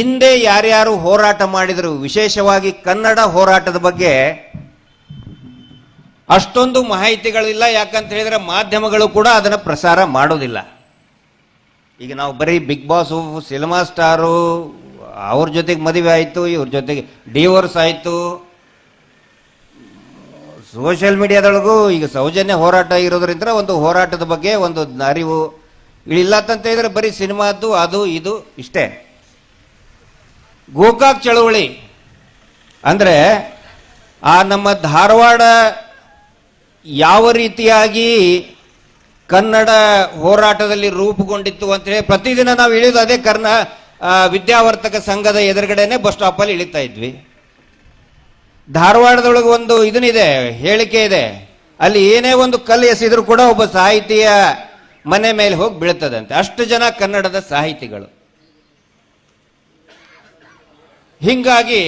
ಹಿಂದೆ ಯಾರ್ಯಾರು ಹೋರಾಟ ಮಾಡಿದರು, ವಿಶೇಷವಾಗಿ ಕನ್ನಡ ಹೋರಾಟದ ಬಗ್ಗೆ ಅಷ್ಟೊಂದು ಮಾಹಿತಿಗಳಿಲ್ಲ. ಯಾಕಂತ ಹೇಳಿದ್ರೆ ಮಾಧ್ಯಮಗಳು ಕೂಡ ಅದನ್ನು ಪ್ರಸಾರ ಮಾಡೋದಿಲ್ಲ. ಈಗ ನಾವು ಬರೀ ಬಿಗ್ ಬಾಸು, ಸಿನಿಮಾ ಸ್ಟಾರು, ಅವ್ರ ಜೊತೆಗೆ ಮದುವೆ ಆಯಿತು, ಇವ್ರ ಜೊತೆಗೆ ಡಿವೋರ್ಸ್ ಆಯಿತು. ಸೋಷಿಯಲ್ ಮೀಡಿಯಾದೊಳಗೂ ಈಗ ಸೌಜನ್ಯ ಹೋರಾಟ ಇರೋದ್ರಿಂದ ಒಂದು ಹೋರಾಟದ ಬಗ್ಗೆ ಒಂದು ಅರಿವು ಇಲ್ಲ ಅಂತ ಹೇಳಿದ್ರೆ ಬರೀ ಸಿನಿಮಾದ್ದು, ಅದು, ಇದು ಇಷ್ಟೇ. ಗೋಕಾಕ್ ಚಳವಳಿ. ಅಂದರೆ ಆ ನಮ್ಮ ಧಾರವಾಡ ಯಾವ ರೀತಿಯಾಗಿ ಕನ್ನಡ ಹೋರಾಟದಲ್ಲಿ ರೂಪುಗೊಂಡಿತ್ತು ಅಂತ ಹೇಳಿ ಪ್ರತಿದಿನ ನಾವು ಇಳಿದು ಅದೇ ಕರ್ನ ವಿದ್ಯಾವರ್ತಕ ಸಂಘದ ಎದುರುಗಡೆನೆ ಬಸ್ ಸ್ಟಾಪಲ್ಲಿ ಇಳಿತಾ ಇದ್ವಿ. ಧಾರವಾಡದೊಳಗೆ ಒಂದು ಇದನ್ನಿದೆ, ಹೇಳಿಕೆ ಇದೆ. ಅಲ್ಲಿ ಏನೇ ಒಂದು ಕಲ್ಲು ಎಸೆದ್ರು ಕೂಡ ಒಬ್ಬ ಸಾಹಿತಿಯ ಮನೆ ಮೇಲೆ ಹೋಗಿ ಬೀಳ್ತದಂತೆ. ಅಷ್ಟು ಜನ ಕನ್ನಡದ ಸಾಹಿತಿಗಳು. ಹಿಂಗಾಗಿ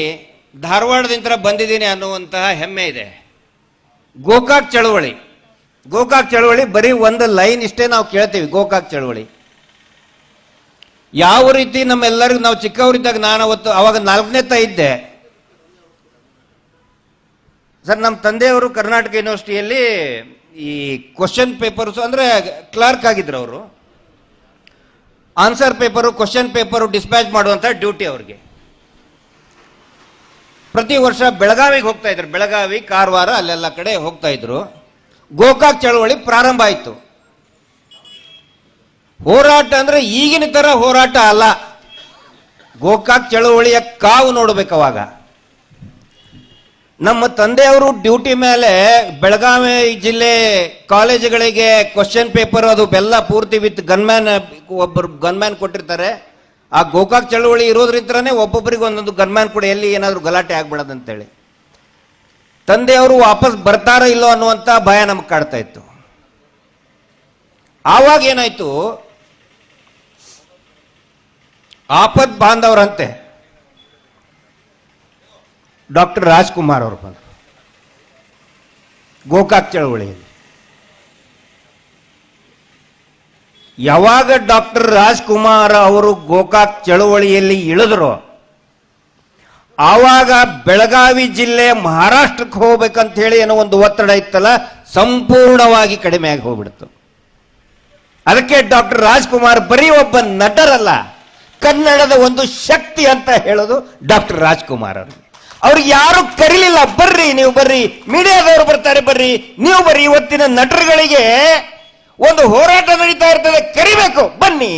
ಧಾರವಾಡದಿಂದ ಬಂದಿದ್ದೀನಿ ಅನ್ನುವಂತಹ ಹೆಮ್ಮೆ ಇದೆ. ಗೋಕಾಕ್ ಚಳವಳಿ. ಗೋಕಾಕ್ ಚಳವಳಿ ಬರೀ ಒಂದು ಲೈನ್ ಇಷ್ಟೇ ನಾವು ಕೇಳ್ತೀವಿ, ಗೋಕಾಕ್ ಚಳವಳಿ. ಯಾವ ರೀತಿ ನಮ್ಮೆಲ್ಲರಿಗೂ, ನಾವು ಚಿಕ್ಕವರಿದ್ದಾಗ ನಾನು ಅವತ್ತು ಅವಾಗ ನಾಲ್ಕನೇ ತ ಇದ್ದೆ. ಸರ್, ನಮ್ಮ ತಂದೆಯವರು ಕರ್ನಾಟಕ ಯೂನಿವರ್ಸಿಟಿಯಲ್ಲಿ ಈ ಕ್ವಶನ್ ಪೇಪರ್ಸ್ ಅಂದರೆ ಕ್ಲರ್ಕ್ ಆಗಿದ್ರು ಅವರು. Answer paper, question paper dispatch ಮಾಡುವಂಥ ಡ್ಯೂಟಿ ಅವ್ರಿಗೆ. ಪ್ರತಿ ವರ್ಷ ಬೆಳಗಾವಿಗೆ ಹೋಗ್ತಾ ಇದ್ರು. ಬೆಳಗಾವಿ, ಕಾರವಾರ ಅಲ್ಲೆಲ್ಲ ಕಡೆ ಹೋಗ್ತಾ ಇದ್ರು. ಗೋಕಾಕ್ ಚಳವಳಿ ಪ್ರಾರಂಭ ಆಯಿತು. ಹೋರಾಟ ಅಂದ್ರೆ ಈಗಿನ ತರ ಹೋರಾಟ ಅಲ್ಲ. ಗೋಕಾಕ್ ಚಳವಳಿಯ ಕಾವು ನೋಡ್ಬೇಕು ಅವಾಗ. ನಮ್ಮ ತಂದೆಯವರು ಡ್ಯೂಟಿ ಮೇಲೆ ಬೆಳಗಾವಿ ಜಿಲ್ಲೆ ಕಾಲೇಜುಗಳಿಗೆ ಕ್ವಶನ್ ಪೇಪರ್ ಅದು ಬೆಲ್ಲ ಪೂರ್ತಿ ವಿತ್ ಗನ್ಮ್ಯಾನ್ ಒಬ್ಬರು ಗನ್ಮ್ಯಾನ್ ಕೊಟ್ಟಿರ್ತಾರೆ. ಆ ಗೋಕಾಕ್ ಚಳುವಳಿ ಇರೋದ್ರಿಂದನೇ ಒಬ್ಬೊಬ್ಬರಿಗೆ ಒಂದೊಂದು ಗನ್ಮ್ಯಾನ್ ಕೂಡ ಎಲ್ಲಿ ಏನಾದರೂ ಗಲಾಟೆ ಆಗ್ಬಿಡೋದಂತೇಳಿ. ತಂದೆಯವರು ವಾಪಸ್ ಬರ್ತಾರ ಇಲ್ಲೋ ಅನ್ನುವಂಥ ಭಯ ನಮಗೆ ಕಾಡ್ತಾ ಇತ್ತು. ಆವಾಗ ಏನಾಯ್ತು? ಆಪತ್ ಬಾಂಧವರಂತೆ. ಡಾಕ್ಟರ್ ರಾಜ್ಕುಮಾರ್ ಅವರು ಬಂದರು. ಗೋಕಾಕ್ ಚಳವಳಿಯಲ್ಲಿ. ಯಾವಾಗ ಡಾಕ್ಟರ್ ರಾಜ್ಕುಮಾರ್ ಅವರು ಗೋಕಾಕ್ ಚಳುವಳಿಯಲ್ಲಿ ಇಳಿದ್ರು, ಆವಾಗ ಬೆಳಗಾವಿ ಜಿಲ್ಲೆ ಮಹಾರಾಷ್ಟ್ರಕ್ಕೆ ಹೋಗ್ಬೇಕಂತ ಹೇಳಿ ಏನೋ ಒಂದು ಒತ್ತಡ ಇತ್ತಲ್ಲ, ಸಂಪೂರ್ಣವಾಗಿ ಕಡಿಮೆ ಆಗಿ ಹೋಗ್ಬಿಡ್ತು. ಅದಕ್ಕೆ ಡಾಕ್ಟರ್ ರಾಜ್ಕುಮಾರ್ ಬರೀ ಒಬ್ಬ ನಟರಲ್ಲ, ಕನ್ನಡದ ಒಂದು ಶಕ್ತಿ ಅಂತ ಹೇಳೋದು ಡಾಕ್ಟರ್ ರಾಜ್ಕುಮಾರ್ ಅವರು ಅವ್ರಿಗೆ ಯಾರು ಕರೀಲಿಲ್ಲ, ಬರ್ರಿ, ನೀವು ಬರ್ರಿ, ಮೀಡಿಯಾದವರು ಬರ್ತಾರೆ, ಬರ್ರಿ, ನೀವು ಬರ್ರಿ, ಇವತ್ತಿನ ನಟರುಗಳಿಗೆ ಒಂದು ಹೋರಾಟ ನಡೀತಾ ಇರ್ತದೆ ಕರಿಬೇಕು ಬನ್ನಿ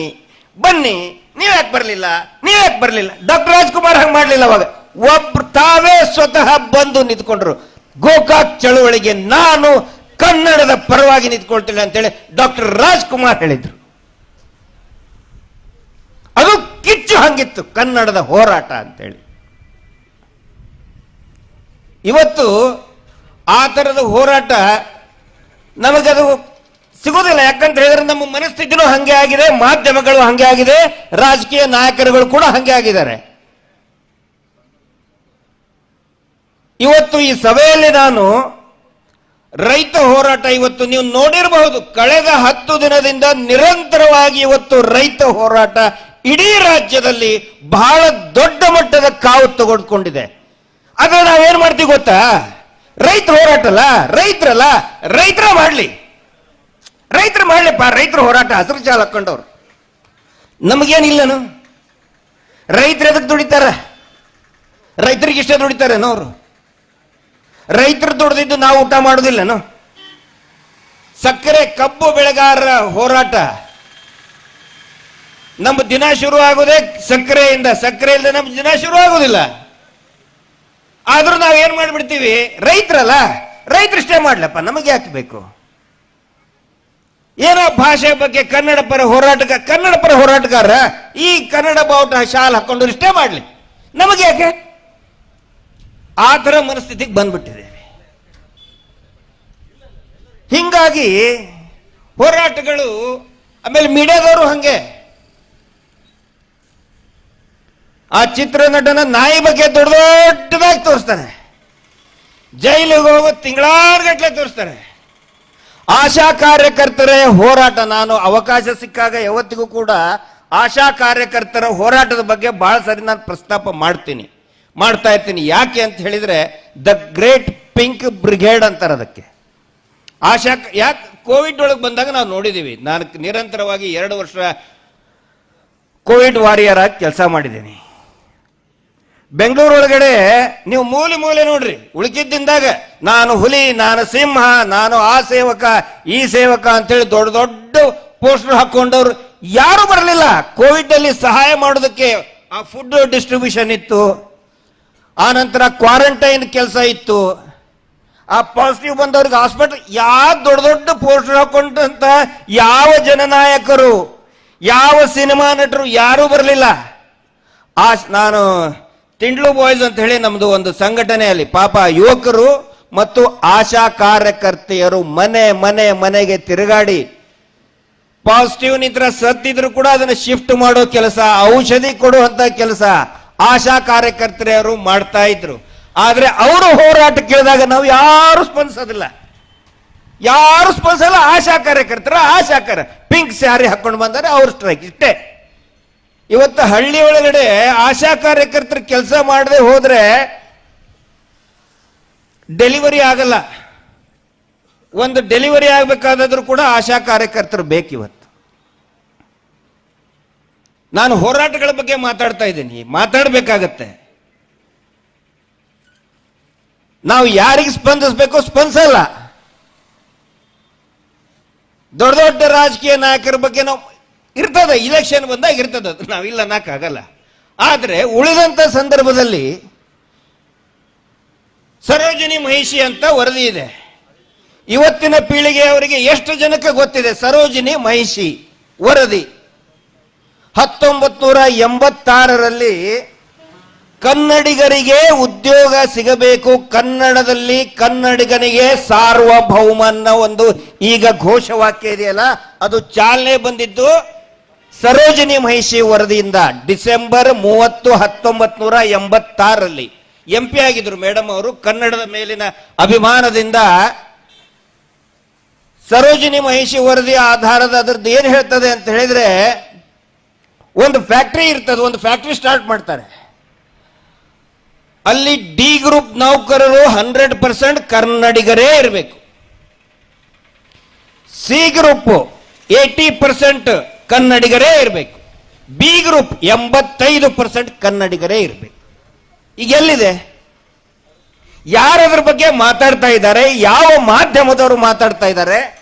ಬನ್ನಿ. ನೀವ್ ಯಾಕೆ ಬರಲಿಲ್ಲ? ನೀವ್ ಯಾಕೆ ಬರಲಿಲ್ಲ? ಡಾಕ್ಟರ್ ರಾಜ್ಕುಮಾರ್ ಹಂಗೆ ಮಾಡ್ಲಿಲ್ಲ ಅವಾಗ. ಒಬ್ರು ತಾವೇ ಸ್ವತಃ ಬಂದು ನಿಂತ್ಕೊಂಡ್ರು. ಗೋಕಾಕ್ ಚಳುವಳಿಗೆ ನಾನು ಕನ್ನಡದ ಪರವಾಗಿ ನಿಂತ್ಕೊಳ್ತೇನೆ ಅಂತೇಳಿ ಡಾಕ್ಟರ್ ರಾಜ್ಕುಮಾರ್ ಹೇಳಿದ್ರು. ಅದು ಕಿಚ್ಚು ಹಂಗಿತ್ತು, ಕನ್ನಡದ ಹೋರಾಟ ಅಂತೇಳಿ. ಇವತ್ತು ಆ ಥರದ ಹೋರಾಟ ನಮಗದು ಸಿಗೋದಿಲ್ಲ. ಯಾಕಂತ ಹೇಳಿದ್ರೆ ನಮ್ಮ ಮನಸ್ಥಿತಿನೂ ಹಂಗೆ ಆಗಿದೆ, ಮಾಧ್ಯಮಗಳು ಹಂಗೆ ಆಗಿದೆ, ರಾಜಕೀಯ ನಾಯಕರುಗಳು ಕೂಡ ಹಂಗೆ ಆಗಿದ್ದಾರೆ. ಇವತ್ತು ಈ ಸಭೆಯಲ್ಲಿ ನಾನು ರೈತ ಹೋರಾಟ ಇವತ್ತು ನೀವು ನೋಡಿರಬಹುದು. ಕಳೆದ ಹತ್ತು ದಿನದಿಂದ ನಿರಂತರವಾಗಿ ಇವತ್ತು ರೈತ ಹೋರಾಟ ಇಡೀ ರಾಜ್ಯದಲ್ಲಿ ಬಹಳ ದೊಡ್ಡ ಮಟ್ಟದ ಕಾವು ತಗೊಂಡ್ಕೊಂಡಿದೆ. ಆದ್ರೆ ನಾವೇನ್ ಮಾಡ್ತೀವಿ ಗೊತ್ತಾ? ರೈತ ಹೋರಾಟ ಅಲ್ಲ ರೈತರಲ್ಲ, ರೈತರ ಮಾಡ್ಲಿ. ರೈತರು ಮಾಡ್ಲಿಪ್ಪ ರೈತರು ಹೋರಾಟ ಹಸಿರು ಚಾಲ ಹಾಕೊಂಡವ್ರು ನಮಗೇನಿಲ್ಲನು? ರೈತರು ಎದಕ್ಕೆ ದುಡಿತಾರ? ರೈತರಿಗೆ ಇಷ್ಟ ದುಡಿತಾರೇನೋ ಅವರು? ರೈತರು ದುಡ್ದಿದ್ದು ನಾವು ಊಟ ಮಾಡೋದಿಲ್ಲನು? ಸಕ್ಕರೆ ಕಬ್ಬು ಬೆಳೆಗಾರರ ಹೋರಾಟ. ನಮ್ಮ ದಿನ ಶುರು ಆಗೋದೇ ಸಕ್ಕರೆಯಿಂದ, ಸಕ್ಕರೆ ಇಲ್ಲದೆ ನಮ್ಮ ದಿನ ಶುರು ಆಗೋದಿಲ್ಲ. ಆದ್ರೂ ನಾವು ಏನು ಮಾಡ್ಬಿಡ್ತೀವಿ? ರೈತರಲ್ಲ ರೈತರಿಷ್ಟೇ ಮಾಡ್ಲಪ್ಪ ನಮಗೆ ಯಾಕೆ ಬೇಕು? ಏನೋ ಭಾಷೆ ಬಗ್ಗೆ ಕನ್ನಡ ಪರ ಹೋರಾಟಗ, ಕನ್ನಡ ಪರ ಹೋರಾಟಗಾರ, ಈ ಕನ್ನಡ ಬಾವುಟ ಶಾಲ್ ಹಾಕೊಂಡು ಇಷ್ಟೇ ಮಾಡಲಿ. ನಮಗೆ ಯಾಕೆ? ಆ ಥರ ಮನಸ್ಥಿತಿಗೆ ಬಂದ್ಬಿಟ್ಟಿದ್ದೇವೆ. ಹಿಂಗಾಗಿ ಹೋರಾಟಗಳು, ಆಮೇಲೆ ಮೀಡಿಯಾದವರು ಹಂಗೆ. ಆ ಚಿತ್ರನಟನ ನಾಯಿ ಬಗ್ಗೆ ದೊಡ್ಡ ದೊಡ್ಡದಾಗಿ ತೋರಿಸ್ತಾರೆ ಜೈಲಿಗೆ ಹೋಗೋ ತಿಂಗಳಾರ್ಗಟ್ಲೆ ತೋರಿಸ್ತಾರೆ ಆಶಾ ಕಾರ್ಯಕರ್ತರ, ಹೋರಾಟ. ನಾನು ಅವಕಾಶ ಸಿಕ್ಕಾಗ ಯಾವತ್ತಿಗೂ ಕೂಡ ಆಶಾ ಕಾರ್ಯಕರ್ತರ ಹೋರಾಟದ ಬಗ್ಗೆ ಬಹಳ ಸರಿ ನಾನು ಪ್ರಸ್ತಾಪ ಮಾಡ್ತೀನಿ. ಮಾಡ್ತಾ ಇರ್ತೀನಿ. ಯಾಕೆ ಅಂತ ಹೇಳಿದ್ರೆ, ದ ಗ್ರೇಟ್ ಪಿಂಕ್ ಬ್ರಿಗೇಡ್ ಅಂತಾರೆ ಅದಕ್ಕೆ. ಆಶಾ ಯಾಕೆ, ಕೋವಿಡ್ ಒಳಗೆ ಬಂದಾಗ ನಾವು ನೋಡಿದ್ದೀವಿ ನಾನು ನಿರಂತರವಾಗಿ ಎರಡು ವರ್ಷ ಕೋವಿಡ್ ವಾರಿಯರ್ ಆಗಿ ಕೆಲಸ ಮಾಡಿದ್ದೀನಿ. ಬೆಂಗಳೂರು ಒಳಗಡೆ ನೀವು ಮೂಲೆ ಮೂಲೆ ನೋಡ್ರಿ. ಉಳಿಕಿದ್ದಿಂದಾಗ ನಾನು ಹುಲಿ, ನಾನು ಸಿಂಹ, ನಾನು ಆ ಸೇವಕ, ಈ ಸೇವಕ ಅಂತೇಳಿ ದೊಡ್ಡ ದೊಡ್ಡ ಪೋಸ್ಟರ್ ಹಾಕೊಂಡವ್ರು ಯಾರು ಬರಲಿಲ್ಲ. ಕೋವಿಡ್ ಅಲ್ಲಿ ಸಹಾಯ ಮಾಡೋದಕ್ಕೆ ಆ ಫುಡ್ ಡಿಸ್ಟ್ರಿಬ್ಯೂಷನ್ ಇತ್ತು. ಆ ನಂತರ ಕ್ವಾರಂಟೈನ್ ಕೆಲಸ ಇತ್ತು. ಆ ಪಾಸಿಟಿವ್ ಬಂದವ್ರಿಗೆ ಹಾಸ್ಪಿಟಲ್ ಯಾವ ದೊಡ್ಡ ದೊಡ್ಡ ಪೋಸ್ಟರ್ ಹಾಕೊಂಡಂತ ಯಾವ ಜನನಾಯಕರು, ಯಾವ ಸಿನಿಮಾ ನಟರು ಯಾರೂ ಬರಲಿಲ್ಲ. ಆ ನಾನು ತಿಂಡ್ಲು ಬಾಯ್ಸ್ ಅಂತ ಹೇಳಿ ನಮ್ದು ಒಂದು ಸಂಘಟನೆ ಅಲ್ಲಿ ಪಾಪ ಯುವಕರು ಮತ್ತು ಆಶಾ ಕಾರ್ಯಕರ್ತೆಯರು ಮನೆ ಮನೆ, ಮನೆಗೆ ತಿರುಗಾಡಿ ಪಾಸಿಟಿವ್ ನಿಂತರ ಸತ್ತಿದ್ರು ಕೂಡ ಅದನ್ನ ಶಿಫ್ಟ್ ಮಾಡೋ ಕೆಲಸ, ಔಷಧಿ ಕೊಡುವಂತ ಕೆಲಸ ಆಶಾ ಕಾರ್ಯಕರ್ತರೆಯವರು ಮಾಡ್ತಾ ಇದ್ರು. ಆದ್ರೆ ಅವರು ಹೋರಾಟ ಕೇಳಿದಾಗ ನಾವು ಯಾರು ಸ್ಪಂದಿಸೋದಿಲ್ಲ. ಯಾರು ಸ್ಪಂದಿಸಲ್ಲ, ಆಶಾ ಕಾರ್ಯಕರ್ತರ, ಆಶಾ ಪಿಂಕ್ ಸ್ಯಾರಿ ಹಾಕೊಂಡು ಬಂದರೆ, ಅವ್ರ ಸ್ಟ್ರೈಕ್ ಇಷ್ಟೇ. ಇವತ್ತು ಹಳ್ಳಿ ಒಳಗಡೆ ಆಶಾ ಕಾರ್ಯಕರ್ತರು ಕೆಲಸ ಮಾಡದೆ ಹೋದ್ರೆ ಡೆಲಿವರಿ ಆಗಲ್ಲ. ಒಂದು ಡೆಲಿವರಿ ಆಗಬೇಕಾದ್ರೂ ಕೂಡ ಆಶಾ ಕಾರ್ಯಕರ್ತರು ಬೇಕಿವತ್ತು. ನಾನು ಹೋರಾಟಗಳ ಬಗ್ಗೆ ಮಾತಾಡ್ತಾ ಇದ್ದೀನಿ. ಮಾತಾಡಬೇಕಾಗತ್ತೆ. ನಾವು ಯಾರಿಗೆ ಸ್ಪಂದಿಸಬೇಕು ಸ್ಪಂದಿಸಲ್ಲ. ದೊಡ್ಡ ದೊಡ್ಡ ರಾಜಕೀಯ ನಾಯಕರ ಬಗ್ಗೆ ನಾವು ಇರ್ತದೆ ಇಲೆಕ್ಷನ್ ಬಂದಾಗ ಇರ್ತದೆ ಅದು. ನಾವಿಲ್ಲ ಅನ್ನಕ್ಕಾಗಲ್ಲ. ಆದರೆ ಉಳಿದಂತ ಸಂದರ್ಭದಲ್ಲಿ ಸರೋಜಿನಿ ಮಹಿಷಿ ಅಂತ ವರದಿ ಇದೆ. ಇವತ್ತಿನ ಪೀಳಿಗೆಯವರಿಗೆ ಎಷ್ಟು ಜನಕ್ಕೆ ಗೊತ್ತಿದೆ? ಸರೋಜಿನಿ ಮಹಿಷಿ ವರದಿ. ಹತ್ತೊಂಬತ್ತು ನೂರ ಎಂಬತ್ತಾರರಲ್ಲಿ ಕನ್ನಡಿಗರಿಗೆ ಉದ್ಯೋಗ ಸಿಗಬೇಕು, ಕನ್ನಡದಲ್ಲಿ ಕನ್ನಡಿಗನಿಗೆ ಸಾರ್ವಭೌಮ ಅನ್ನೋ ಒಂದು ಈಗ ಘೋಷವಾಕ್ಯ ಇದೆಯಲ್ಲ, ಅದು ಚಾಲನೆ ಬಂದಿದ್ದು ಸರೋಜಿನಿ ಮಹಿಷಿ ವರದಿಯಿಂದ ಡಿಸೆಂಬರ್ ಮೂವತ್ತು ಹತ್ತೊಂಬತ್ ನೂರ ಎಂಬತ್ತಾರರಲ್ಲಿ ಎಂ ಪಿ ಆಗಿದ್ರು ಮೇಡಮ್ ಅವರು. ಕನ್ನಡದ ಮೇಲಿನ ಅಭಿಮಾನದಿಂದ ಸರೋಜಿನಿ ಮಹಿಷಿ ವರದಿ ಆಧಾರದ ಅದ್ರದ್ದು ಏನು ಹೇಳ್ತದೆ ಅಂತ ಹೇಳಿದ್ರೆ, ಒಂದು ಫ್ಯಾಕ್ಟ್ರಿ ಇರ್ತದೆ, ಒಂದು ಫ್ಯಾಕ್ಟ್ರಿ ಸ್ಟಾರ್ಟ್ ಮಾಡ್ತಾರೆ. ಅಲ್ಲಿ ಡಿ ಗ್ರೂಪ್ ನೌಕರರು ಹಂಡ್ರೆಡ್ ಪರ್ಸೆಂಟ್ ಕನ್ನಡಿಗರೇ ಇರಬೇಕು. ಸಿ ಗ್ರೂಪ್ ಏಟಿ ಪರ್ಸೆಂಟ್ ಕನ್ನಡಿಗರೇ ಇರಬೇಕು. ಬಿ ಗ್ರೂಪ್ ಎಂಬತ್ತೈದು ಪರ್ಸೆಂಟ್ ಕನ್ನಡಿಗರೇ ಇರಬೇಕು. ಈಗ ಎಲ್ಲಿದೆ? ಯಾರದ್ರ ಬಗ್ಗೆ ಮಾತಾಡ್ತಾ ಇದ್ದಾರೆ, ಯಾವ ಮಾಧ್ಯಮದವರು ಮಾತಾಡ್ತಾ ಇದ್ದಾರೆ,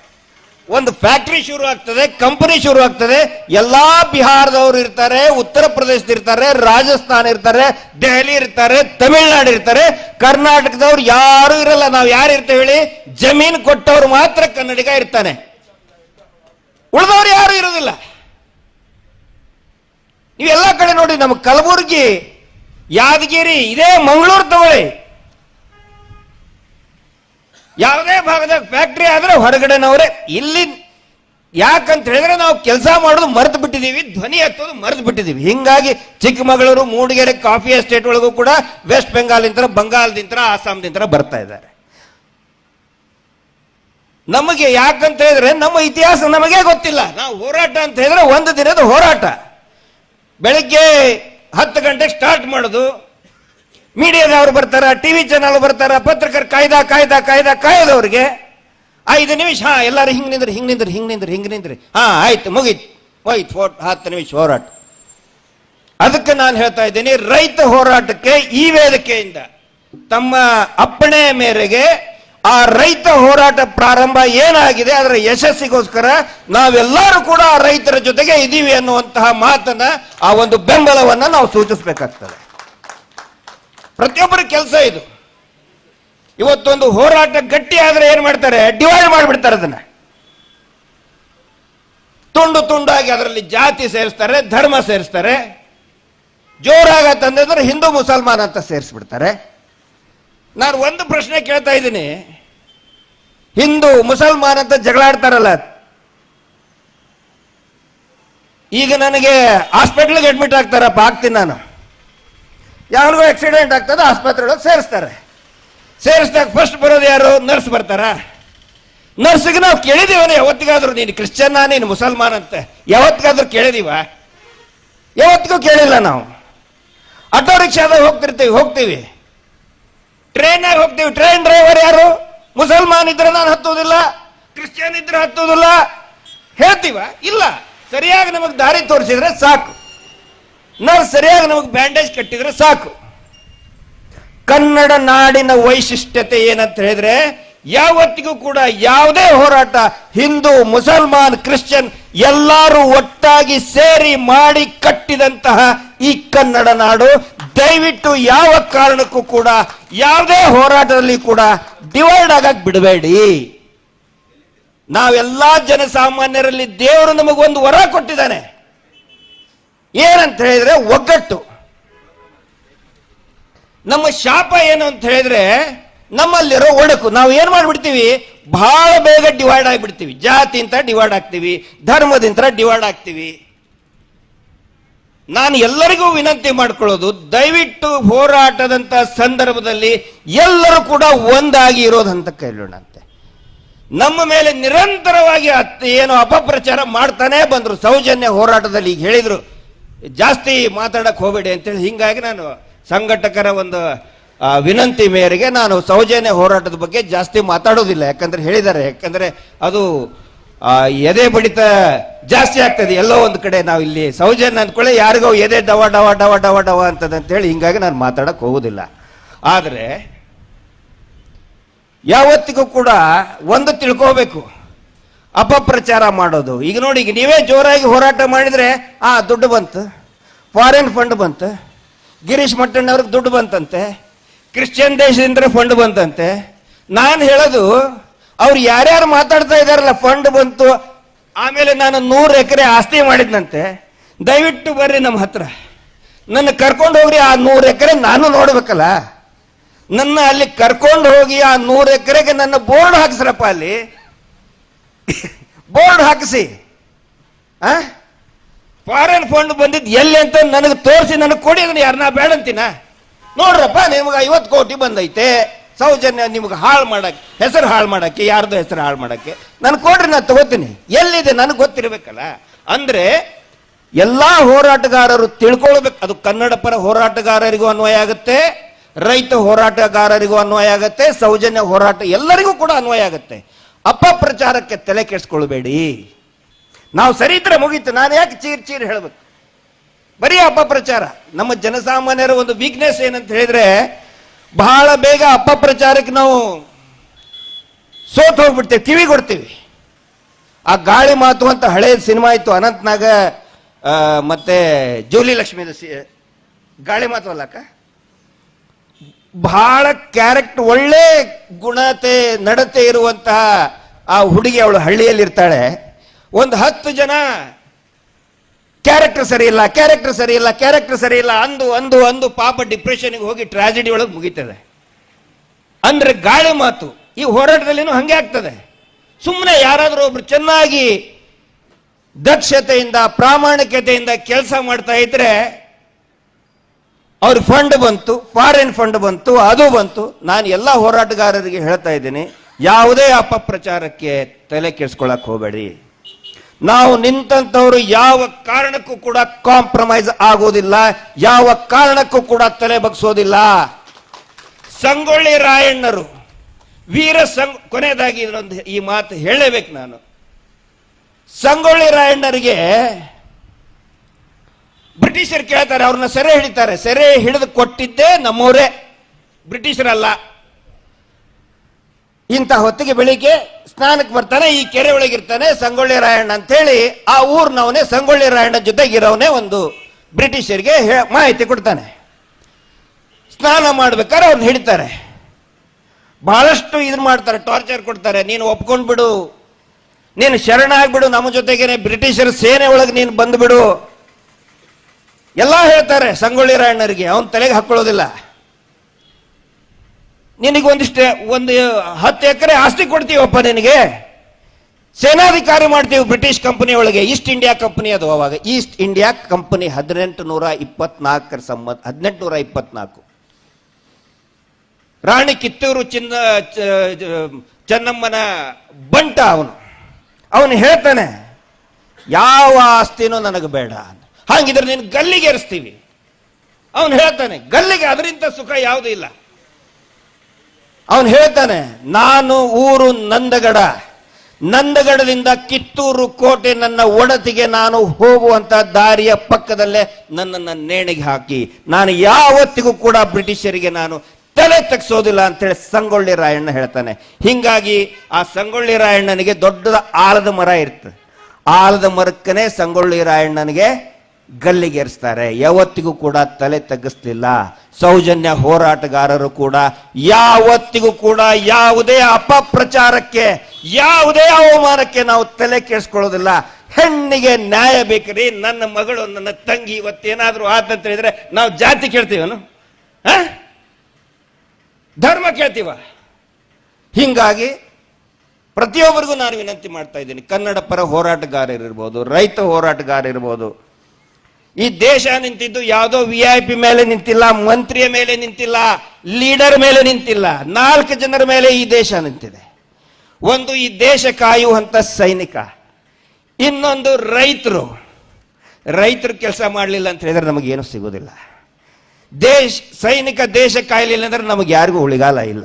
ಒಂದು ಫ್ಯಾಕ್ಟರಿ ಶುರು ಆಗ್ತದೆ ಕಂಪನಿ ಶುರು ಆಗ್ತದೆ, ಎಲ್ಲಾ ಬಿಹಾರದವರು ಇರ್ತಾರೆ, ಉತ್ತರ ಪ್ರದೇಶದ ಇರ್ತಾರೆ, ರಾಜಸ್ಥಾನ ಇರ್ತಾರೆ, ದೆಹಲಿ ಇರ್ತಾರೆ, ತಮಿಳುನಾಡು ಇರ್ತಾರೆ, ಕರ್ನಾಟಕದವ್ರು ಯಾರು ಇರಲ್ಲ. ನಾವು ಯಾರು ಇರ್ತೇವೆ ಹೇಳಿ? ಜಮೀನು ಕೊಟ್ಟವ್ರು ಮಾತ್ರ ಕನ್ನಡಿಗ ಇರ್ತಾನೆ. ಉಳಿದವರು ಯಾರು ಇರೋದಿಲ್ಲ. ನೀವೆಲ್ಲ ಕಡೆ ನೋಡಿ, ನಮ್ಮ ಕಲಬುರ್ಗಿ, ಯಾದಗಿರಿ, ಇದೇ ಮಂಗಳೂರು ತಗೊಳ್ಳಿ. ಯಾವುದೇ ಭಾಗದಾಗ ಫ್ಯಾಕ್ಟ್ರಿ ಆದ್ರೆ ಹೊರಗಡೆನವ್ರೆ, ಇಲ್ಲಿ ಯಾಕಂತ ಹೇಳಿದ್ರೆ ನಾವು ಕೆಲಸ ಮಾಡೋದು ಮರೆತು ಬಿಟ್ಟಿದೀವಿ, ಧ್ವನಿ ಹತ್ತೋದು ಮರೆತು ಬಿಟ್ಟಿದೀವಿ. ಹಿಂಗಾಗಿ ಚಿಕ್ಕಮಗಳೂರು, ಮೂಡಿಗೆರೆ, ಕಾಫಿ ಎಸ್ಟೇಟ್ ಒಳಗೂ ಕೂಡ ವೆಸ್ಟ್ ಬೆಂಗಾಲಿಂದ ಬಂಗಾಲದಿಂದ ಆಸಾಂದಿಂದ ಬರ್ತಾ ಇದ್ದಾರೆ. ನಮಗೆ ಯಾಕಂತ ಹೇಳಿದ್ರೆ ನಮ್ಮ ಇತಿಹಾಸ ನಮಗೆ ಗೊತ್ತಿಲ್ಲ. ನಾವು ಹೋರಾಟ ಅಂತ ಹೇಳಿದ್ರೆ ಒಂದು ದಿನದ ಹೋರಾಟ. ಬೆಳಿಗ್ಗೆ ಹತ್ತು ಗಂಟೆಗೆ ಸ್ಟಾರ್ಟ್ ಮಾಡೋದು. ಮೀಡಿಯಾದವ್ರು ಬರ್ತಾರ ಟಿವಿ ಚಾನಲ್ ಬರ್ತಾರ, ಪತ್ರಕರ್ ಕಾಯ್ದಾ ಕಾಯ್ದಾ ಕಾಯ್ದಾ, ಕಾಯ್ದವ್ರಿಗೆ ಐದು ನಿಮಿಷ, ಹಾ, ಎಲ್ಲರೂ ಹಿಂಗ್ ನಿಂದ್ರಿ ಹಿಂಗ್ ನಿಂದ್ರಿ ಹಿಂಗ್ ನಿಂದ್ರಿ ಹಿಂಗ್ ನಿಂದ್ರಿ. ಹಾ, ಆಯ್ತು, ಮುಗೀತು. ಹೋಯ್ತು ಫೋಟ್ ಹತ್ತು ನಿಮಿಷ ಹೋರಾಟ. ಅದಕ್ಕೆ ನಾನು ಹೇಳ್ತಾ ಇದ್ದೀನಿ, ರೈತ ಹೋರಾಟಕ್ಕೆ ಈ ವೇದಿಕೆಯಿಂದ ತಮ್ಮ ಅಪ್ಪಣೆ ಮೇರೆಗೆ ಆ ರೈತ ಹೋರಾಟ ಪ್ರಾರಂಭ ಏನಾಗಿದೆ ಅದರ ಯಶಸ್ಸಿಗೋಸ್ಕರ ನಾವೆಲ್ಲರೂ ಕೂಡ ಆ ರೈತರ ಜೊತೆಗೆ ಇದ್ದೀವಿ ಅನ್ನುವಂತಹ ಮಾತನ್ನ ಆ ಒಂದು ಬೆಂಬಲವನ್ನ ನಾವು ಸೂಚಿಸಬೇಕಾಗ್ತದೆ. ಪ್ರತಿಯೊಬ್ಬರ ಕೆಲಸ ಇದು. ಇವತ್ತೊಂದು ಹೋರಾಟ ಗಟ್ಟಿ ಆದ್ರೆ ಏನ್ ಮಾಡ್ತಾರೆ? ಡಿವೈಡ್ ಮಾಡಿಬಿಡ್ತಾರೆ ಅದನ್ನ. ತುಂಡು ತುಂಡಾಗಿ ಅದರಲ್ಲಿ ಜಾತಿ ಸೇರಿಸ್ತಾರೆ, ಧರ್ಮ ಸೇರಿಸ್ತಾರೆ. ಜೋರಾಗತ್ತಂದ್ರೆ ಹಿಂದೂ ಮುಸಲ್ಮಾನ್ ಅಂತ ಸೇರಿಸ್ಬಿಡ್ತಾರೆ. ನಾನು ಒಂದು ಪ್ರಶ್ನೆ ಕೇಳ್ತಾ ಇದ್ದೀನಿ. ಹಿಂದೂ ಮುಸಲ್ಮಾನ್ ಅಂತ ಜಗಳಾಡ್ತಾರಲ್ಲ. ಈಗ ನನಗೆ ಹಾಸ್ಪಿಟ್ಲಿಗೆ ಅಡ್ಮಿಟ್ ಆಗ್ತಾರಪ್ಪ, ಆಗ್ತೀನಿ ನಾನು. ಯಾರಿಗೂ ಆಕ್ಸಿಡೆಂಟ್ ಆಗ್ತದೆ ಆಸ್ಪತ್ರೆ ಒಳಗೆ ಸೇರಿಸ್ತಾರೆ. ಸೇರಿಸಿದಾಗ ಫಸ್ಟ್ ಬರೋದು ಯಾರು? ನರ್ಸ್ ಬರ್ತಾರ. ನರ್ಸ್ಗೆ ನಾವು ಕೇಳಿದೀವನ, ಯಾವತ್ತಿಗಾದ್ರೂ ನೀನು ಕ್ರಿಶ್ಚಿಯನ್ನ ನೀನು ಮುಸಲ್ಮಾನ್ ಅಂತ. ಯಾವತ್ತಿಗಾದ್ರೂ ಕೇಳಿದೀವ? ಯಾವತ್ತಿಗೂ ಕೇಳಿಲ್ಲ ನಾವು. ಆಟೋ ರಿಕ್ಷಾದಾಗ ಹೋಗ್ತಿರ್ತೀವಿ, ಹೋಗ್ತೀವಿ. ಟ್ರೈನಾಗ ಹೋಗ್ತೀವಿ. ಟ್ರೈನ್ ಡ್ರೈವರ್ ಯಾರು? ಮುಸಲ್ಮಾನ್ ಇದ್ರೆ ನಾನು ಹತ್ತುವುದಿಲ್ಲ, ಕ್ರಿಶ್ಚಿಯನ್ ಇದ್ರೆ ಹತ್ತುವುದಿಲ್ಲ. ಹೇಳ್ತೀವ? ಇಲ್ಲ. ಸರಿಯಾಗಿ ನಮಗೆ ದಾರಿ ತೋರಿಸಿದ್ರೆ ಸಾಕು. ನಾವು ಸರಿಯಾಗಿ ನಮಗೆ ಬ್ಯಾಂಡೇಜ್ ಕಟ್ಟಿದ್ರೆ ಸಾಕು. ಕನ್ನಡ ನಾಡಿನ ವೈಶಿಷ್ಟ್ಯತೆ ಏನಂತ ಹೇಳಿದ್ರೆ, ಯಾವತ್ತಿಗೂ ಕೂಡ ಯಾವುದೇ ಹೋರಾಟ, ಹಿಂದೂ, ಮುಸಲ್ಮಾನ್, ಕ್ರಿಶ್ಚಿಯನ್, ಎಲ್ಲರೂ ಒಟ್ಟಾಗಿ ಸೇರಿ ಮಾಡಿ ಕಟ್ಟಿದಂತಹ ಈ ಕನ್ನಡ ನಾಡು ದಯವಿಟ್ಟು ಯಾವ ಕಾರಣಕ್ಕೂ ಕೂಡ, ಯಾವುದೇ ಹೋರಾಟದಲ್ಲಿ ಕೂಡ ಡಿವೈಡ್ ಆಗಕ್ಕೆ ಬಿಡಬೇಡಿ. ನಾವೆಲ್ಲ ಜನಸಾಮಾನ್ಯರಲ್ಲಿ ದೇವರು ನಮಗೊಂದು ವರ ಕೊಟ್ಟಿದ್ದಾನೆ. ಏನಂತ ಹೇಳಿದ್ರೆ ಒಗ್ಗಟ್ಟು. ನಮ್ಮ ಶಾಪ ಏನು ಅಂತ ಹೇಳಿದ್ರೆ, ನಮ್ಮಲ್ಲಿರೋ ಒಡಕು. ನಾವು ಏನು ಮಾಡ್ಬಿಡ್ತೀವಿ? ಬಹಳ ಬೇಗ ಡಿವೈಡ್ ಆಗಿಬಿಡ್ತೀವಿ. ಜಾತಿ ಅಂತ ಡಿವೈಡ್ ಆಗ್ತೀವಿ, ಧರ್ಮದಿಂದ ಡಿವೈಡ್ ಆಗ್ತೀವಿ. ನಾನು ಎಲ್ಲರಿಗೂ ವಿನಂತಿ ಮಾಡ್ಕೊಳ್ಳೋದು, ದಯವಿಟ್ಟು ಹೋರಾಟದಂತ ಸಂದರ್ಭದಲ್ಲಿ ಎಲ್ಲರೂ ಕೂಡ ಒಂದಾಗಿ ಇರೋದಂತ ಕೇಳೋಣಂತೆ ನಮ್ಮ ಮೇಲೆ ನಿರಂತರವಾಗಿ ಏನು ಅಪಪ್ರಚಾರ ಮಾಡ್ತಾನೆ ಬಂದರು, ಸೌಜನ್ಯ ಹೋರಾಟದಲ್ಲಿ ಈಗ ಹೇಳಿದ್ರು, ಜಾಸ್ತಿ ಮಾತಾಡಕ್ಕೆ ಹೋಗಬೇಡಿ ಅಂತೇಳಿ. ಹಿಂಗಾಗಿ ನಾನು ಸಂಘಟಕರ ಒಂದು ವಿನಂತಿ ಮೇರೆಗೆ ನಾನು ಸೌಜನ್ಯ ಹೋರಾಟದ ಬಗ್ಗೆ ಜಾಸ್ತಿ ಮಾತಾಡೋದಿಲ್ಲ. ಯಾಕಂದ್ರೆ ಹೇಳಿದ್ದಾರೆ, ಯಾಕಂದ್ರೆ ಅದು ಎದೆ ಬಡಿತ ಜಾಸ್ತಿ ಆಗ್ತದೆ. ಎಲ್ಲೋ ಒಂದು ಕಡೆ ನಾವು ಇಲ್ಲಿ ಸೌಜನ್ಯ ಅಂದ್ಕೊಳ್ಳಿ, ಯಾರಿಗೋ ಎದೆ ಡವ ಡವ ಡವ ಡವ ಡವ ಅಂತದ ಅಂತೇಳಿ ಹಿಂಗಾಗಿ ನಾನು ಮಾತಾಡಕ್ಕೆ ಹೋಗುದಿಲ್ಲ. ಆದರೆ, ಯಾವತ್ತಿಗೂ ಕೂಡ ಒಂದು ತಿಳ್ಕೋಬೇಕು. ಅಪಪ್ರಚಾರ ಮಾಡೋದು. ಈಗ ನೋಡಿ, ಈಗ ನೀವೇ ಜೋರಾಗಿ ಹೋರಾಟ ಮಾಡಿದ್ರೆ, ಆ, ದುಡ್ಡು ಬಂತು. ಫಾರಿನ್ ಫಂಡ್ ಬಂತು. ಗಿರೀಶ್ ಮಟ್ಟಣ್ಣವ್ರಿಗೆ ದುಡ್ಡು ಬಂತಂತೆ. ಕ್ರಿಶ್ಚಿಯನ್ ದೇಶದಿಂದ ಫಂಡ್ ಬಂತಂತೆ. ನಾನು ಹೇಳೋದು ಅವ್ರು ಯಾರ್ಯಾರು ಮಾತಾಡ್ತಾ ಇದಾರಲ್ಲ ಫಂಡ್ ಬಂತು. ಆಮೇಲೆ ನಾನು ನೂರು ಎಕರೆ ಆಸ್ತಿ ಮಾಡಿದ್ನಂತೆ. ದಯವಿಟ್ಟು ಬರ್ರಿ ನಮ್ಮ ಹತ್ರ. ನನ್ನ ಕರ್ಕೊಂಡು ಹೋಗ್ರಿ, ಆ ನೂರು ಎಕರೆ ನಾನು ನೋಡ್ಬೇಕಲ್ಲ. ನನ್ನ ಅಲ್ಲಿ ಕರ್ಕೊಂಡು ಹೋಗಿ, ಆ ನೂರು ಎಕರೆಗೆ ನನ್ನ ಬೋರ್ಡ್ ಹಾಕಿಸ್ರಪ್ಪ ಅಲ್ಲಿ. ಬೋರ್ಡ್ ಹಾಕಿಸಿ. ಆ? ಫಾರಿನ್ ಫಂಡ್ ಬಂದಿದ್ದು ಎಲ್ಲಿ ಅಂತ ನನಗೆ ತೋರಿಸಿ, ನನಗೆ ಕೊಡಿ, ಅದನ್ನ ಯಾರನ್ನ ಬೇಡ ಅಂತೀನ? ನೋಡ್ರಪ್ಪ, ನಿಮ್ಗೆ ಐವತ್ತು ಕೋಟಿ ಬಂದೈತೆ. ಸೌಜನ್ಯ ನಿಮ್ಗೆ ಹಾಳು ಮಾಡಕ್ಕೆ, ಹೆಸರು ಹಾಳು ಮಾಡಕ್ಕೆ, ಯಾರ್ದು ಹೆಸರು ಹಾಳು ಮಾಡಕ್ಕೆ. ನಾನು ಕೊಡ್ರಿ, ನಾನು ತಗೋತೀನಿ. ಎಲ್ಲಿದೆ ನನಗೆ ಗೊತ್ತಿರಬೇಕಲ್ಲ. ಅಂದ್ರೆ ಎಲ್ಲಾ ಹೋರಾಟಗಾರರು ತಿಳ್ಕೊಳ್ಬೇಕು. ಅದು ಕನ್ನಡ ಪರ ಹೋರಾಟಗಾರರಿಗೂ ಅನ್ವಯ ಆಗುತ್ತೆ, ರೈತ ಹೋರಾಟಗಾರರಿಗೂ ಅನ್ವಯ ಆಗುತ್ತೆ, ಸೌಜನ್ಯ ಹೋರಾಟ ಎಲ್ಲರಿಗೂ ಕೂಡ ಅನ್ವಯ ಆಗುತ್ತೆ. ಅಪಪ್ರಚಾರಕ್ಕೆ ತಲೆ ಕೆಡಿಸ್ಕೊಳ್ಬೇಡಿ. ನಾವು ಸರಿ ಇದ್ರೆ ಮುಗೀತು. ನಾನು ಯಾಕೆ ಚೀರ್ ಚೀರ್ ಹೇಳ್ಬೇಕು? ಬರೀ ಅಪಪ್ರಚಾರ ನಮ್ಮ ಜನಸಾಮಾನ್ಯರ ಒಂದು ವೀಕ್ನೆಸ್ ಏನಂತ ಹೇಳಿದ್ರೆ ಬಹಳ ಬೇಗ ಅಪಪ್ರಚಾರಕ್ಕೆ ನಾವು ಸೋತ್ ಹೋಗ್ಬಿಡ್ತೇವೆ, ಕಿವಿ ಕೊಡ್ತೀವಿ. ಆ ಗಾಳಿ ಮಾತು ಅಂತ ಹಳೆಯ ಸಿನಿಮಾ ಇತ್ತು, ಅನಂತ್ನಾಗ ಮತ್ತೆ ಜೂಲಿ ಲಕ್ಷ್ಮೀದ ಗಾಳಿ ಮಾತು ಅಲ್ಲಕ್ಕ? ಬಹಳ ಕ್ಯಾರೆಕ್ಟರ್ ಒಳ್ಳೆ ಗುಣತೆ, ನಡತೆ ಇರುವಂತಹ ಆ ಹುಡುಗಿ ಅವಳು ಹಳ್ಳಿಯಲ್ಲಿ ಇರ್ತಾಳೆ ಒಂದು ಹತ್ತು ಜನ ಕ್ಯಾರೆಕ್ಟರ್ ಸರಿ ಇಲ್ಲ ಕ್ಯಾರೆಕ್ಟರ್ ಸರಿ ಇಲ್ಲ ಕ್ಯಾರೆಕ್ಟರ್ ಸರಿ ಅಂದು ಅಂದು ಅಂದು ಪಾಪ ಡಿಪ್ರೆಷನ್ಗೆ ಹೋಗಿ ಟ್ರಾಜಿಡಿ ಒಳಗೆ ಮುಗಿತದೆ. ಅಂದ್ರೆ ಗಾಳಿ ಮಾತು, ಈ ಹೋರಾಟದಲ್ಲಿನೂ ಹಂಗೆ ಆಗ್ತದೆ. ಸುಮ್ಮನೆ ಯಾರಾದರೂ ಒಬ್ರು ಚೆನ್ನಾಗಿ ದಕ್ಷತೆಯಿಂದ, ಪ್ರಾಮಾಣಿಕತೆಯಿಂದ ಕೆಲಸ ಮಾಡ್ತಾ ಇದ್ರೆ, ಅವ್ರ ಫಂಡ್ ಬಂತು ಫಾರಿನ್ ಫಂಡ್ ಬಂತು, ಅದು ಬಂತು. ನಾನು ಎಲ್ಲ ಹೋರಾಟಗಾರರಿಗೆ ಹೇಳ್ತಾ ಇದ್ದೀನಿ, ಯಾವುದೇ ಅಪಪ್ರಚಾರಕ್ಕೆ ತಲೆ ಕೆಡಿಸ್ಕೊಳಕ್ ಹೋಗಬೇಡಿ. ನಾವು ನಿಂತವರು ಯಾವ ಕಾರಣಕ್ಕೂ ಕೂಡ ಕಾಂಪ್ರಮೈಸ್ ಆಗೋದಿಲ್ಲ, ಯಾವ ಕಾರಣಕ್ಕೂ ಕೂಡ ತಲೆ ಬಗ್ಸೋದಿಲ್ಲ. ಸಂಗೊಳ್ಳಿ ರಾಯಣ್ಣರು, ವೀರ ಸಂಗ್, ಕೊನೆಯದಾಗಿ ಇದರೊಂದು ಈ ಮಾತು ಹೇಳಲೇಬೇಕು ನಾನು. ಸಂಗೊಳ್ಳಿ ರಾಯಣ್ಣರಿಗೆ ಬ್ರಿಟಿಷರು ಕೇಳ್ತಾರೆ, ಅವ್ರನ್ನ ಸೆರೆ ಹಿಡಿತಾರೆ. ಸೆರೆ ಹಿಡಿದು ಕೊಟ್ಟಿದ್ದೇ ನಮ್ಮವರೇ ಬ್ರಿಟಿಷರಲ್ಲ. ಇಂಥ ಹೊತ್ತಿಗೆ ಬೆಳಿಗ್ಗೆ ಸ್ನಾನಕ್ಕೆ ಬರ್ತಾನೆ, ಈ ಕೆರೆ ಒಳಗಿರ್ತಾನೆ, ಸಂಗೊಳ್ಳಿ ರಾಯಣ್ಣ ಅಂತೇಳಿ ಆ ಊರ್ನವನೇ ಸಂಗೊಳ್ಳಿ ರಾಯಣ್ಣ ಜೊತೆಗಿರೋವನೇ ಒಂದು ಬ್ರಿಟಿಷರಿಗೆ ಮಾಹಿತಿ ಕೊಡ್ತಾನೆ. ಸ್ನಾನ ಮಾಡ್ಬೇಕಾದ್ರೆ ಅವ್ನು ಹಿಡಿತಾರೆ. ಬಹಳಷ್ಟು ಇದು ಮಾಡ್ತಾರೆ, ಟಾರ್ಚರ್ ಕೊಡ್ತಾರೆ, ನೀನು ಒಪ್ಕೊಂಡ್ಬಿಡು ನೀನು ಶರಣ ಆಗ್ಬಿಡು ನಮ್ಮ ಜೊತೆಗೇನೆ ಬ್ರಿಟಿಷರ ಸೇನೆ ಒಳಗೆ ನೀನು ಬಂದ್ಬಿಡು. ಎಲ್ಲ ಹೇಳ್ತಾರೆ ಸಂಗೊಳ್ಳಿ ರಾಯಣ್ಣರಿಗೆ, ಅವನ ತಲೆಗೆ ಹಾಕೊಳ್ಳೋದಿಲ್ಲ. ನಿನಗೆ ಒಂದಿಷ್ಟು ಒಂದು ಹತ್ತು ಎಕರೆ ಆಸ್ತಿ ಕೊಡ್ತೀವಪ್ಪ ನಿನಗೆ. ಸೇನಾಧಿಕಾರಿ ಮಾಡ್ತೀವಿ ಬ್ರಿಟಿಷ್ ಕಂಪನಿ ಒಳಗೆ, ಈಸ್ಟ್ ಇಂಡಿಯಾ ಕಂಪನಿ ಅದು ಅವಾಗ. ಈಸ್ಟ್ ಇಂಡಿಯಾ ಕಂಪನಿ ಹದಿನೆಂಟು ನೂರ ಇಪ್ಪತ್ನಾಲ್ಕರ ಸಂಬಂಧ ಹದಿನೆಂಟು ನೂರ ಇಪ್ಪತ್ನಾಲ್ಕು ರಾಣಿ ಕಿತ್ತೂರು ಚಿನ್ನ ಚೆನ್ನಮ್ಮನ ಬಂಟ ಅವನು. ಅವನು ಹೇಳ್ತಾನೆ, ಯಾವ ಆಸ್ತಿನೂ ನನಗೆ ಬೇಡ ಹಾಗಿದ್ರೆ ನೀನು ಗಲ್ಲಿಗೆ ಏರಿಸ್ತೀವಿ ಅವನು ಹೇಳ್ತಾನೆ, ಗಲ್ಲಿಗೆ ಅದರಿಂದ ಸುಖ ಯಾವುದೂ ಇಲ್ಲ. ಅವನು ಹೇಳ್ತಾನೆ, ನಾನು ಊರು ನಂದಗಡ. ನಂದಗಡದಿಂದ ಕಿತ್ತೂರು ಕೋಟೆ ನನ್ನ ಒಡತಿಗೆ ನಾನು ಹೋಗುವಂತ ದಾರಿಯ ಪಕ್ಕದಲ್ಲೇ ನನ್ನನ್ನು ನೇಣಿಗೆ ಹಾಕಿ. ನಾನು ಯಾವತ್ತಿಗೂ ಕೂಡ ಬ್ರಿಟಿಷರಿಗೆ ನಾನು ತಲೆ ತಗ್ಸೋದಿಲ್ಲ ಅಂತೇಳಿ ಸಂಗೊಳ್ಳಿ ರಾಯಣ್ಣ ಹೇಳ್ತಾನೆ. ಹಿಂಗಾಗಿ ಆ ಸಂಗೊಳ್ಳಿ ರಾಯಣ್ಣನಿಗೆ ದೊಡ್ಡದ ಆಲದ ಮರ ಇರ್ತದೆ ಆಲದ ಮರಕ್ಕನೇ ಸಂಗೊಳ್ಳಿ ರಾಯಣ್ಣನಿಗೆ ಗಲ್ಲಿಗೇರಿಸ್ತಾರೆ ಯಾವತ್ತಿಗೂ ಕೂಡ ತಲೆ ತಗ್ಗಿಸ್ಲಿಲ್ಲ. ಸೌಜನ್ಯ ಹೋರಾಟಗಾರರು ಕೂಡ ಯಾವತ್ತಿಗೂ ಕೂಡ ಯಾವುದೇ ಅಪಪ್ರಚಾರಕ್ಕೆ, ಯಾವುದೇ ಅವಮಾನಕ್ಕೆ ನಾವು ತಲೆ ಕೆಡಿಸ್ಕೊಳ್ಳೋದಿಲ್ಲ. ಹೆಣ್ಣಿಗೆ ನ್ಯಾಯ ಬೇಕ್ರಿ, ನನ್ನ ಮಗಳು, ನನ್ನ ತಂಗಿ ಇವತ್ತೇನಾದ್ರೂ ಆತಂತ ಹೇಳಿದ್ರೆ ನಾವು ಜಾತಿ ಕೇಳ್ತೀವನು? ಧರ್ಮ ಕೇಳ್ತೀವ? ಹಿಂಗಾಗಿ ಪ್ರತಿಯೊಬ್ಬರಿಗೂ ನಾನು ವಿನಂತಿ ಮಾಡ್ತಾ ಇದ್ದೀನಿ. ಕನ್ನಡ ಪರ ಹೋರಾಟಗಾರರಿರ್ಬೋದು, ರೈತ ಹೋರಾಟಗಾರರಿರ್ಬೋದು ಈ ದೇಶ ನಿಂತಿದ್ದು ಯಾವುದೋ ವಿ ಐ ಪಿ ಮೇಲೆ ನಿಂತಿಲ್ಲ, ಮಂತ್ರಿಯ ಮೇಲೆ ನಿಂತಿಲ್ಲ ಲೀಡರ್ ಮೇಲೆ ನಿಂತಿಲ್ಲ, ನಾಲ್ಕು ಜನರ ಮೇಲೆ ಈ ದೇಶ ನಿಂತಿದೆ. ಒಂದು ಈ ದೇಶ ಕಾಯುವಂತ ಸೈನಿಕ, ಇನ್ನೊಂದು ರೈತರು. ರೈತರು ಕೆಲಸ ಮಾಡಲಿಲ್ಲ ಅಂತ ಹೇಳಿದ್ರೆ ನಮಗೇನು ಸಿಗೋದಿಲ್ಲ. ದೇಶ, ಸೈನಿಕ ದೇಶ ಕಾಯಲಿಲ್ಲ ಅಂದ್ರೆ ನಮಗೆ ಯಾರಿಗೂ ಉಳಿಗಾಲ ಇಲ್ಲ.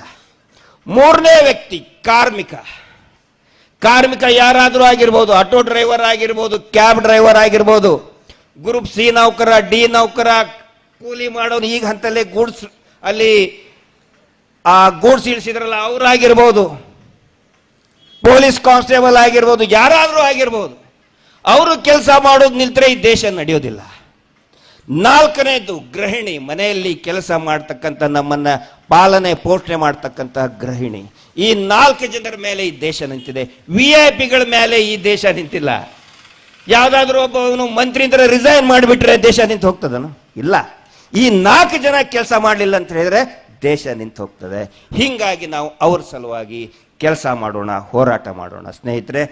ಮೂರನೇ ವ್ಯಕ್ತಿ, ಕಾರ್ಮಿಕ. ಕಾರ್ಮಿಕ ಯಾರಾದರೂ ಆಗಿರ್ಬೋದು, ಆಟೋ ಡ್ರೈವರ್ ಆಗಿರ್ಬೋದು, ಕ್ಯಾಬ್ ಡ್ರೈವರ್ ಆಗಿರ್ಬೋದು ಗ್ರೂಪ್ ಸಿ ನೌಕರ, ಡಿ ನೌಕರ, ಕೂಲಿ ಮಾಡೋನು ಈಗ ಹಂತಲ್ಲೇ ಗೂಡ್ಸ್ ಅಲ್ಲಿ, ಆ ಗೂಡ್ಸ್ ಇಳಿಸಿದ್ರಲ್ಲ ಅವರಾಗಿರ್ಬೋದು. ಪೊಲೀಸ್ ಕಾನ್ಸ್ಟೇಬಲ್ ಆಗಿರ್ಬೋದು, ಯಾರಾದರೂ ಆಗಿರ್ಬೋದು. ಅವರು ಕೆಲಸ ಮಾಡೋದು ನಿಲ್ತರೆ ಈ ದೇಶ ನಡೆಯೋದಿಲ್ಲ. ನಾಲ್ಕನೇದು ಗೃಹಿಣಿ, ಮನೆಯಲ್ಲಿ ಕೆಲಸ ಮಾಡ್ತಕ್ಕಂಥ ನಮ್ಮನ್ನ ಪಾಲನೆ, ಪೋಷಣೆ ಮಾಡ್ತಕ್ಕಂತಹ ಗೃಹಿಣಿ. ಈ ನಾಲ್ಕು ಜನರ ಮೇಲೆ ಈ ದೇಶ ನಿಂತಿದೆ. ವಿ ಐ ಪಿಗಳ ಮೇಲೆ ಈ ದೇಶ ನಿಂತಿಲ್ಲ. ಯಾವ್ದಾದ್ರು ಮಂತ್ರಿ ಅಂತ ರಿಸೈನ್ ಮಾಡಿಬಿಟ್ರೆ ದೇಶ ನಿಂತು ಹೋಗ್ತದನು? ಇಲ್ಲ. ಈ ನಾಲ್ಕು ಜನ ಕೆಲಸ ಮಾಡಲಿಲ್ಲ ಅಂತ ಹೇಳಿದ್ರೆ ದೇಶ ನಿಂತು ಹೋಗ್ತದೆ. ಹಿಂಗಾಗಿ ನಾವು ಅವ್ರ ಸಲುವಾಗಿ ಕೆಲಸ ಮಾಡೋಣ, ಹೋರಾಟ ಮಾಡೋಣ. ಸ್ನೇಹಿತರೆ